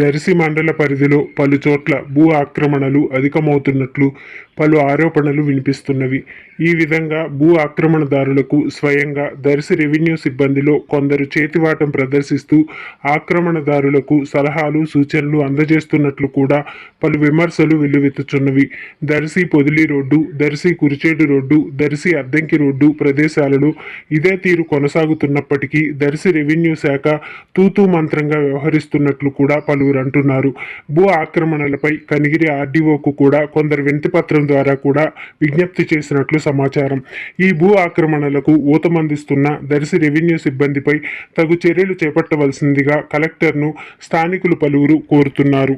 దర్శి మండల పరిధిలో పలు చోట్ల భూ ఆక్రమణలు అధికమవుతున్నట్లు పలు ఆరోపణలు వినిపిస్తున్నవి. ఈ విధంగా భూ ఆక్రమణదారులకు స్వయంగా దర్శి రెవెన్యూ సిబ్బందిలో కొందరు చేతివాటం ప్రదర్శిస్తూ ఆక్రమణదారులకు సలహాలు సూచనలు అందజేస్తున్నట్లు కూడా పలు విమర్శలు వెల్లువెత్తుచున్నవి. Darsi Podili road Darsi Kurichedu road Darsi Addanki road ప్రదేశాలలో ఇదే తీరు కొనసాగుతున్నప్పటికీ దర్శి రెవెన్యూ శాఖ తూతూ మంత్రంగా వ్యవహరిస్తున్నట్లు కూడా పలువురు అంటున్నారు. భూ ఆక్రమణలపై కనిగిరి ఆర్డీఓకు కూడా కొందరు వినతిపత్రం ద్వారా కూడా విజ్ఞప్తి చేసినట్లు సమాచారం. ఈ భూ ఆక్రమణలకు ఊతమందిస్తున్న దర్శి రెవెన్యూ సిబ్బందిపై తగు చర్యలు చేపట్టవలసిందిగా కలెక్టర్ను స్థానికులు పలువురు కోరుతున్నారు.